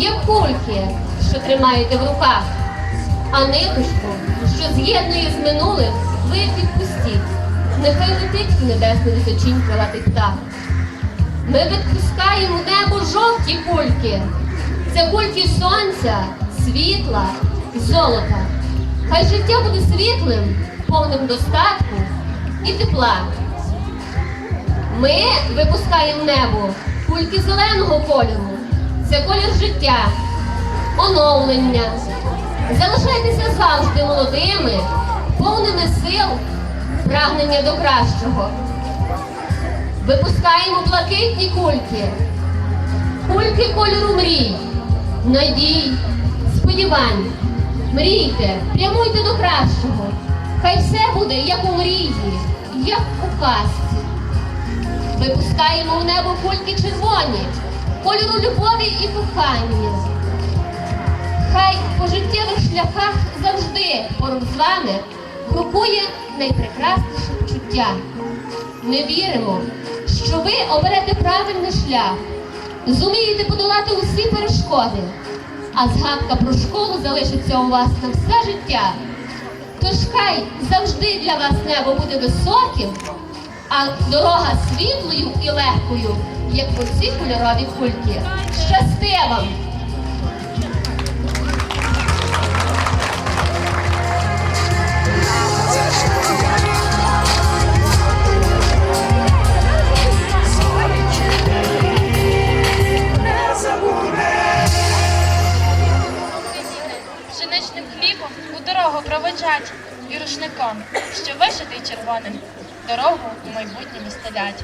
як кульки, що тримаєте в руках. А ниточку, що з'єднує з минулим, ви відпустіть. Нехай летить в небесне височінь крилатий птах. Ми відпускаємо небо жовті кульки. Це кульки сонця, світла, золота. Хай життя буде світлим, повним достатку і тепла. Ми випускаємо небо кульки зеленого кольору. Це колір життя, оновлення. Залишайтеся завжди молодими, повними сил, прагнення до кращого. Випускаємо блакитні кульки, кульки кольору мрій, надій, сподівань. Мрійте, прямуйте до кращого. Хай все буде, як у мрії, як у казці. Випускаємо в небо кульки червоні, кольору любові і кохання. Хай по життєвих шляхах завжди поруч з вами крокує найпрекрасніше почуття. Ми віримо, що ви оберете правильний шлях, зумієте подолати усі перешкоди, а згадка про школу залишиться у вас на все життя. Тож хай завжди для вас небо буде високим, а дорога світлою і легкою, як оці кольорові кульки. Щасти вам! Пшеничним хлібом у дорогу проводжать і рушником, що вишитий червоним, дорогу у майбутньому стелять.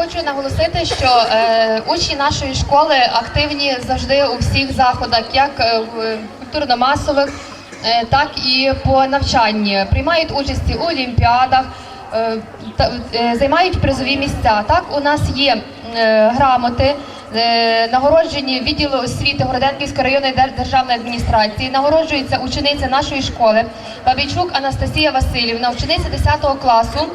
Хочу наголосити, що е, учні нашої школи активні завжди у всіх заходах, як е, в культурно-масових, е, так і по навчанні. Приймають участь у олімпіадах, е, та, е, займають призові місця. Так, у нас є е, грамоти. е, Нагороджені відділу освіти Городенківської районної державної адміністрації, нагороджується учениця нашої школи Бабійчук Анастасія Васильівна, учениця 10 класу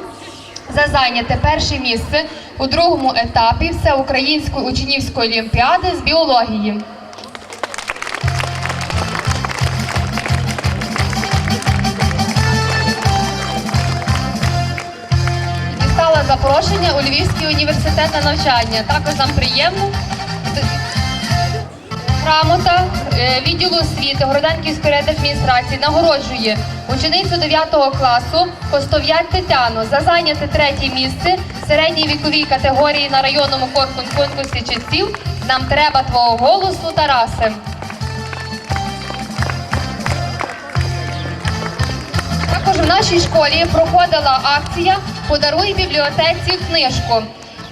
за зайняте перше місце у другому етапі всеукраїнської учнівської олімпіади з біології. Дістала запрошення у Львівський університет на навчання. Також нам приємно. Грамота е, відділу освіти Городенківської райадміністрації нагороджує ученицю 9 класу Костов'ять Тетяну за зайняте третє місце в середній віковій категорії на районному конкурсі часів Нам треба твого голосу, Тарасе. Також в нашій школі проходила акція Подаруй бібліотеці книжку.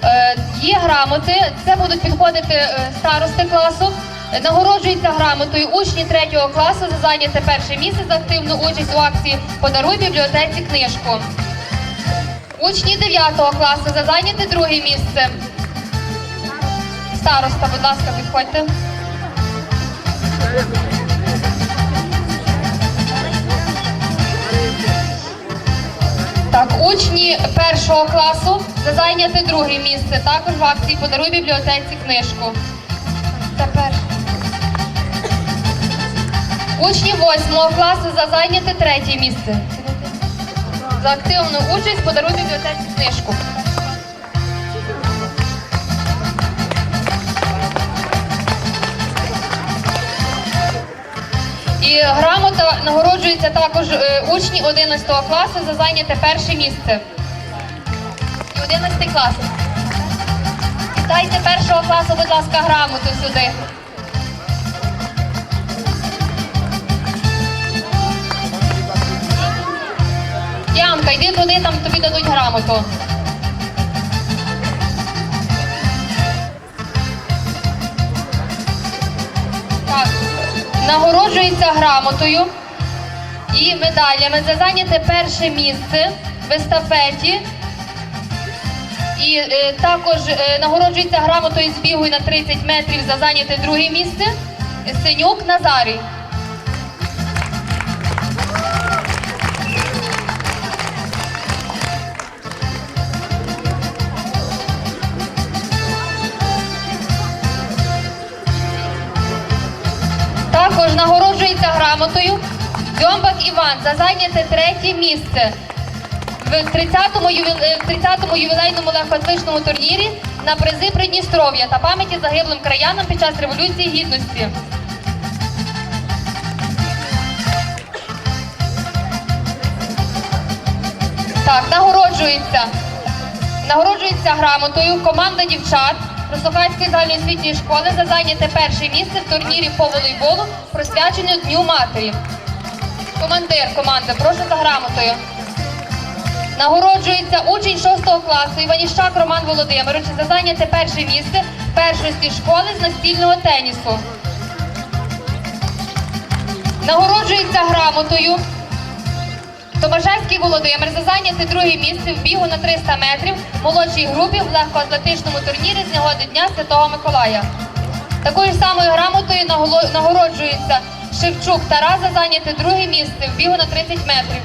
Е, Є грамоти, це будуть підходити е, старости класу. Нагороджуються грамотою учні 3 класу за зайняте перше місце за активну участь у акції Подаруй бібліотеці книжку. Учні 9 класу за зайняте друге місце. Староста, будь ласка, підходьте. Так, учні першого класу за зайняте друге місце. Також в акції подаруй бібліотеці книжку. Учні восьмого класу за зайняте третє місце. За активну участь подаруй бібліотеці книжку. І грамота нагороджується також е, учні 11 класу за зайняте перше місце. І 11 клас. Дайте першого класу, будь ласка, грамоту сюди. Янка, йди туди, там тобі дадуть грамоту. Так, нагороджується грамотою і медалями за зайняте перше місце в естафеті. І е, також е, нагороджується грамотою з на 30 метрів за зайняте друге місце. Синюк Назарій. Нагороджується грамотою Дзьомбак Іван за зайняте третє місце в 30-му ювіл- е, в 30-му ювілейному легкоатлетичному турнірі на призи Придністров'я та пам'яті загиблим краянам під час Революції Гідності. Так, нагороджується. Нагороджується грамотою команда дівчат Рослуханської загальноосвітньої школи за зайняте перше місце в турнірі по волейболу, присвячене Дню матері. Командир команди, прошу за грамотою. Нагороджується учень 6 класу Іваніщак Роман Володимирович за зайняте перше місце першості школи з настільного тенісу. Нагороджується грамотою Томашевський Володимир за зайняте друге місце в бігу на 300 метрів в молодшій групі в легкоатлетичному турнірі з нагоди Дня Святого Миколая. Такою самою грамотою нагороджується Шевчук Тарас за зайняте друге місце в бігу на 30 метрів.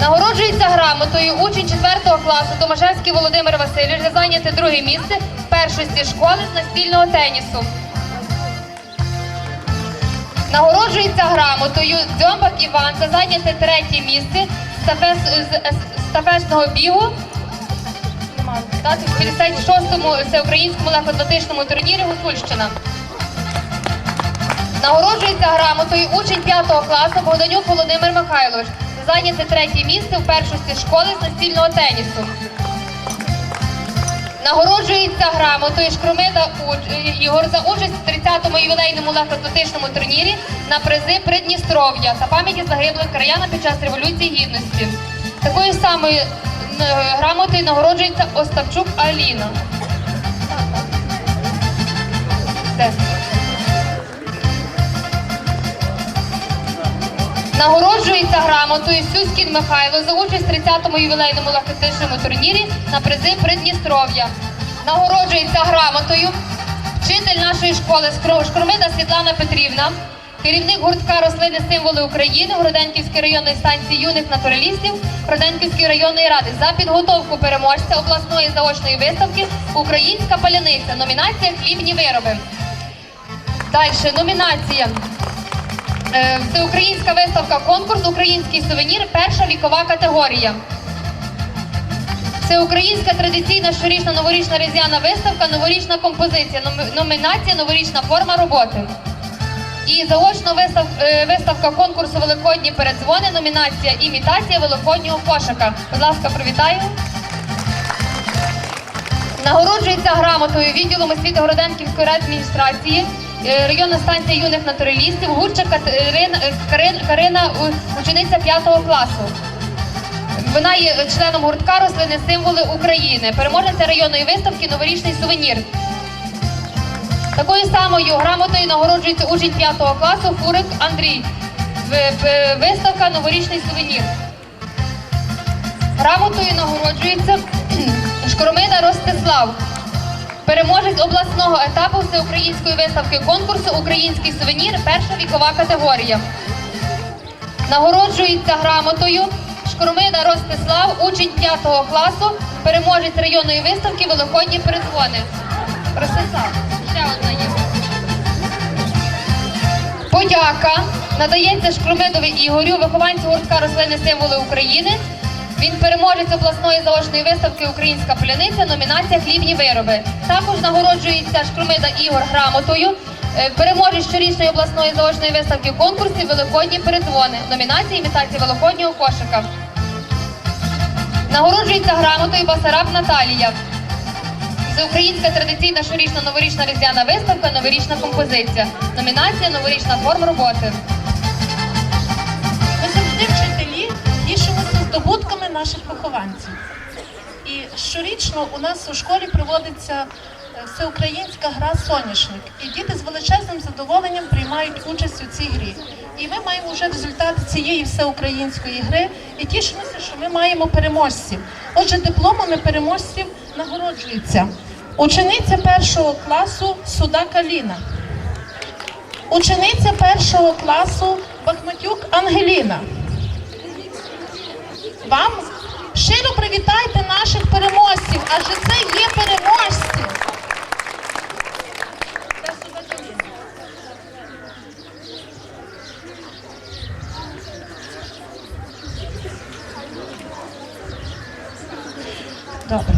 Нагороджується грамотою учень 4 класу Томашевський Володимир Васильович за зайняте друге місце в першості школи з настільного тенісу. Нагороджується грамотою Дзьомбак Іван за зайняте третє місце з стафетного бігу в 56-му всеукраїнському легкоатлетичному турнірі Гуцульщина. Нагороджується грамотою учень 5 класу Богданюк Володимир Михайлович зайняте третє місце в першості школи з настільного тенісу. Нагороджується грамотою Шкромида Ігор за участь в 30-му ювілейному легкоатлетичному турнірі на призи Придністров'я та пам'яті загиблих краяна під час Революції Гідності. Такою самою е, грамотою нагороджується Остапчук Аліна. Нагороджується грамотою Сюськін Михайло за участь в 30-му ювілейному легкоатлетичному турнірі на призи Придністров'я. Нагороджується грамотою вчитель нашої школи Шкромида Світлана Петрівна, керівник гуртка рослини символи України Гроденківської районної станції юних натуралістів Гроденківської районної ради за підготовку переможця обласної заочної виставки Українська паляниця. Номінація хлібні вироби. Далі номінація. Е, Всеукраїнська виставка конкурс Український сувенір. Перша вікова категорія. Всеукраїнська традиційна щорічна новорічна різдвяна виставка, новорічна композиція, номінація Новорічна форма роботи. І заочна вистав, е, виставка конкурсу Великодні передзвони, номінація імітація великоднього кошика. Будь ласка, привітаю. Нагороджується грамотою відділом освіти Городенківської адміністрації, е, районна станція юних натуралістів, Гурча Катерина, е, Карин, Карина, учениця 5 класу. Вона є членом гуртка рослини символи України, переможниця районної виставки Новорічний сувенір. Такою самою грамотою нагороджується учень 5 класу Фурик Андрій. Виставка Новорічний сувенір. Грамотою нагороджується Шкоромида Ростислав, переможець обласного етапу всеукраїнської виставки конкурсу Український сувенір, перша вікова категорія. Нагороджується грамотою Шкоромида Ростислав, учень 5 класу, переможець районної виставки Великодні передзвони. Ростислав, ще одна є. Подяка надається Шкромидові Ігорю, вихованцю гуртка рослини символи України. Він переможець обласної заочної виставки Українська пляниця, номінація Хлібні вироби. Також нагороджується Шкромида Ігор грамотою. е, Переможець щорічної обласної заочної виставки конкурсі Великодні передзвони. Номінація імітація великоднього кошика. Нагороджується грамотою Басараб Наталія. Всеукраїнська традиційна щорічна новорічна різдвяна виставка, новорічна композиція. Номінація Новорічна форма роботи. Ми завжди наших вихованців. І щорічно у нас у школі проводиться е, всеукраїнська гра Соняшник. І діти з величезним задоволенням приймають участь у цій грі. І ми маємо вже результати цієї всеукраїнської гри і тішимося, що ми маємо переможців. Отже, дипломами переможців нагороджується учениця першого класу Судака Ліна. Учениця першого класу Бахматюк Ангеліна. Вам щиро привітайте наших переможців, адже це є переможці. Добре.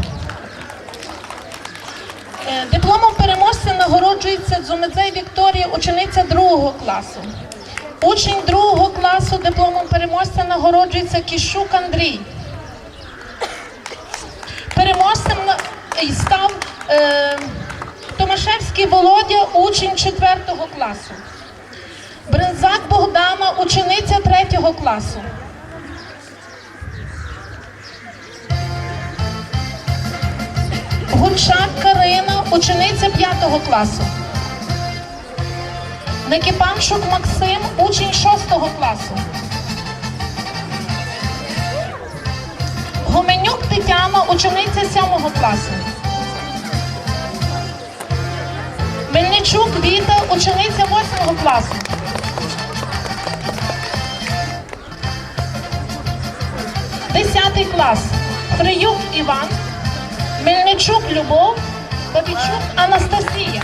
Е, Дипломом переможця нагороджується Дзумедзей Вікторія, учениця другого класу. Учень другого класу дипломом переможця нагороджується Кіщук Андрій. Переможцем став е, Томашевський Володя, учень четвертого класу. Бринзак Богдана, учениця третього класу. Гунчак Карина, учениця 5 класу. Некіпаншук Максим, учень 6 класу. Гоменюк Тетяна, учениця 7 класу. Мельничук Віта, учениця 8 класу. Десятий клас. Фриюк Іван. Мельничук Любов, Бабічук Анастасія.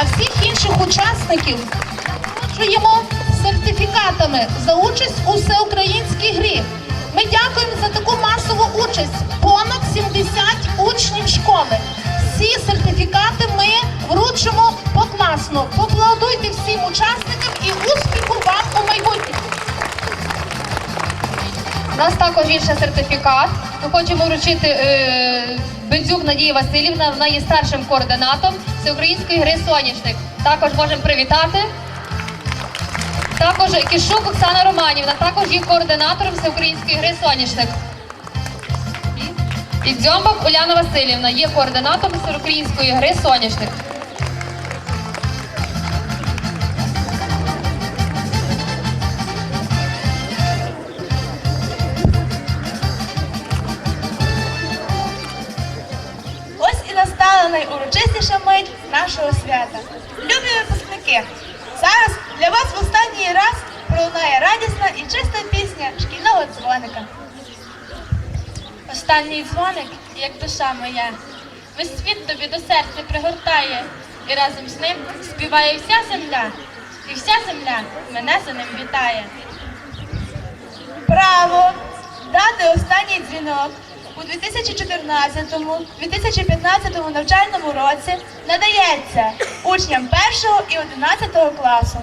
А всіх інших учасників нагороджуємо сертифікатами за участь у всеукраїнській грі. Ми дякуємо за таку масову участь. Понад 70 учнів школи. Всі сертифікати ми вручимо покласно. Поаплодуйте всім учасникам і успіху вам у майбутньому. У нас також ще сертифікат. Ми хочемо вручити е, Бензюк Надії Васильівна. Вона є старшим координатом всеукраїнської гри Соняшник. Також можемо привітати. Також Кішук Оксана Романівна, також є координатором всеукраїнської гри Соняшник. І Дзьомбак Уляна Васильівна є координатором всеукраїнської гри Соняшник. Найурочистіша мить нашого свята. Любі випускники! Зараз для вас в останній раз пролунає радісна і чиста пісня шкільного дзвоника. Останній дзвоник, як душа моя, весь світ тобі до серця пригортає, і разом з ним співає вся земля, і вся земля мене за ним вітає. Право дати останній дзвінок у 2014-2015 навчальному році надається учням 1 і 11 класу.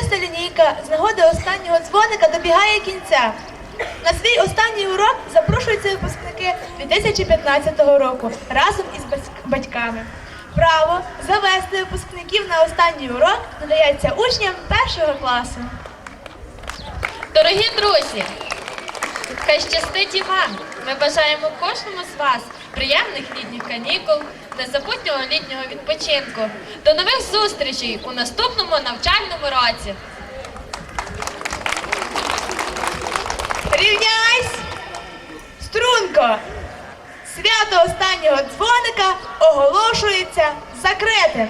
Урочиста лінійка з нагоди останнього дзвоника добігає кінця. На свій останній урок запрошуються випускники 2015 року разом із батьками. Право завести випускників на останній урок надається учням першого класу. Дорогі друзі, хай щастить і вам. Ми бажаємо кожному з вас приємних літніх канікул, незабутнього літнього відпочинку. До нових зустрічей у наступному навчальному році. Рівняйсь! Струнко! Свято останнього дзвоника оголошується закритим.